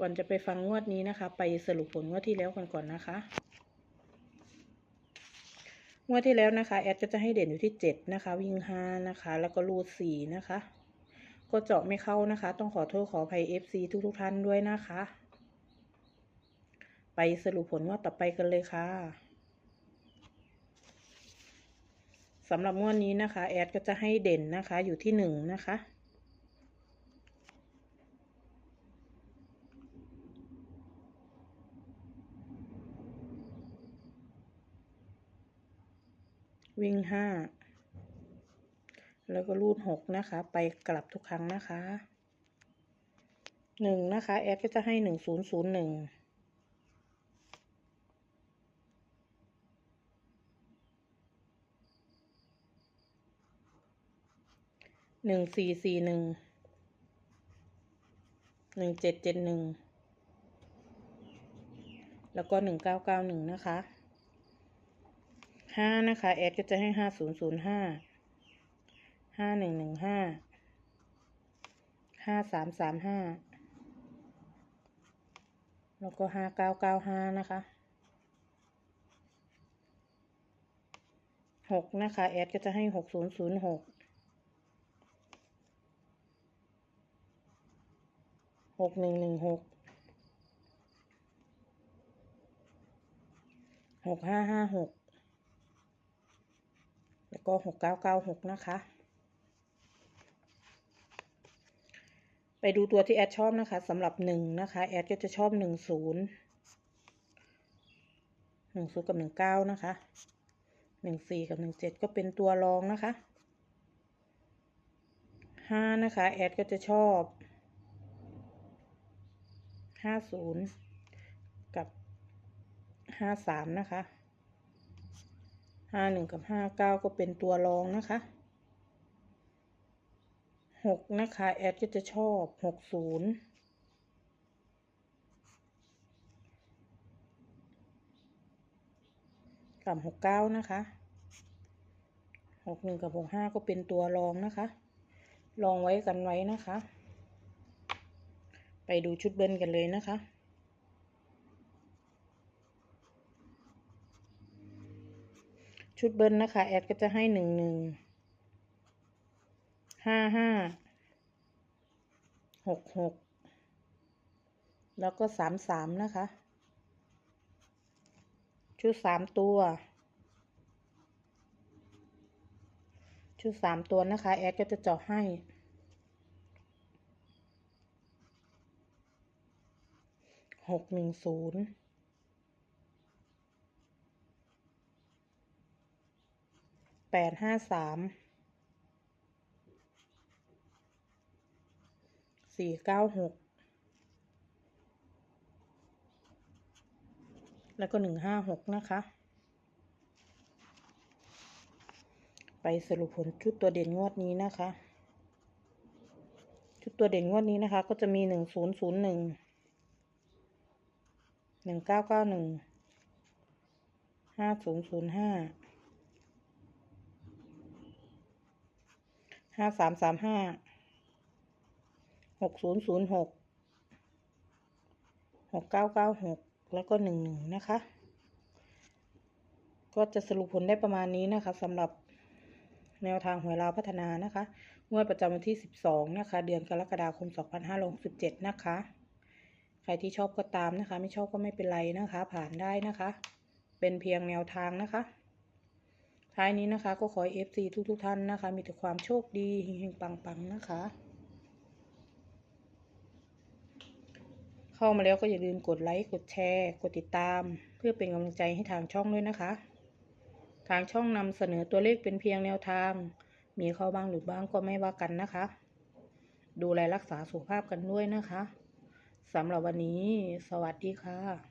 ก่อนจะไปฟังงวดนี้นะคะ ไปสรุปผลงวดที่แล้วกันก่อนนะคะ งวดที่แล้วนะคะ แอดก็จะให้เด่นอยู่ที่เจ็ดนะคะ วิ่งห้านะคะ แล้วก็รูดสี่นะคะ ก็เจาะไม่เข้านะคะ ต้องขอโทษขออภัย FC ทุกทุกๆท่านด้วยนะคะ ไปสรุปผลงวดต่อไปกันเลยค่ะสำหรับงวดนี้นะคะ แอดก็จะให้เด่นนะคะ อยู่ที่หนึ่งนะคะ วิ่งห้าแล้วก็รูดหกนะคะ ไปกลับทุกครั้งนะคะหนึ่งนะคะ แอดก็จะให้หนึ่งศูนย์ศูนย์หนึ่งหนึ่งสี่สี่หนึ่งหนึ่งเจ็ดเจ็ดหนึ่งแล้วก็หนึ่งเก้าเก้าหนึ่งนะคะ ห้านะคะแอดก็จะให้ห้าศูนย์ศูนย์ห้าห้าหนึ่งหนึ่งห้าห้าสามสามห้าแล้วก็ห้าเก้าเก้าห้านะคะหกนะคะแอดก็จะให้หกศูนย์ศูนย์หกหกหนึ่งหนึ่งหกหกห้าห้าหก ก็หกเก้าเก้าหกนะคะ ไปดูตัวที่แอดชอบนะคะสำหรับหนึ่งนะคะแอดก็จะชอบหนึ่งศูนย์หนึ่งศูนย์กับหนึ่งเก้านะคะหนึ่งสี่กับหนึ่งเจ็ดก็เป็นตัวรองนะคะห้านะคะแอดก็จะชอบห้าศูนย์กับห้าสามนะคะ ห้าหนึ่งกับห้าเก้าก็เป็นตัวรองนะคะหกนะคะ แอดก็จะชอบหกศูนย์กับหกเก้านะคะหกหนึ่งกับหกห้าก็เป็นตัวรองนะคะ ลองไว้กันไว้นะคะ ไปดูชุดเบิ้ลกันเลยนะคะ ชุดเบิ้ลนะคะ แอดก็จะให้หนึ่งหนึ่งห้าห้าหกหกแล้วก็สามสามนะคะ ชุดสามตัว ชุดสามตัวนะคะ แอดก็จะเจาะให้หกหนึ่งศูนย์ แปดห้าสามสี่เก้าหกแล้วก็หนึ่งห้าหกนะคะ ไปสรุปผลชุดตัวเด่นงวดนี้นะคะ ชุดตัวเด่นงวดนี้นะคะ ก็จะมีหนึ่งศูนย์ศูนย์หนึ่งหนึ่งเก้าเก้าหนึ่งห้าศูนย์ศูนย์ห้า ห้าสามสามห้าหกศูนย์ศูนย์หกหกเก้าเก้าหกแล้วก็หนึ่งหนึ่งนะคะ ก็จะสรุปผลได้ประมาณนี้นะคะสำหรับแนวทางหวยราวพัฒนานะคะงวดประจำวันที่สิบสองนะคะ เดือนกรกฎาคมสองพันห้าร้อยสิบเจ็ดนะคะ ใครที่ชอบก็ตามนะคะ ไม่ชอบก็ไม่เป็นไรนะคะ ผ่านได้นะคะ เป็นเพียงแนวทางนะคะ ท้ายนี้นะคะ ก็ขอเอฟซีทุกทุกๆท่านนะคะ มีแต่ความโชคดีเฮงๆปังๆนะคะ เข้ามาแล้วก็อย่าลืมกดไลค์กดแชร์ กดติดตาม เพื่อเป็นกำลังใจให้ทางช่องด้วยนะคะ ทางช่องนำเสนอตัวเลขเป็นเพียงแนวทาง มีเข้าบ้างหรือบ้างก็ไม่ว่ากันนะคะ ดูแลรักษาสุขภาพกันด้วยนะคะสำหรับวันนี้ สวัสดีค่ะ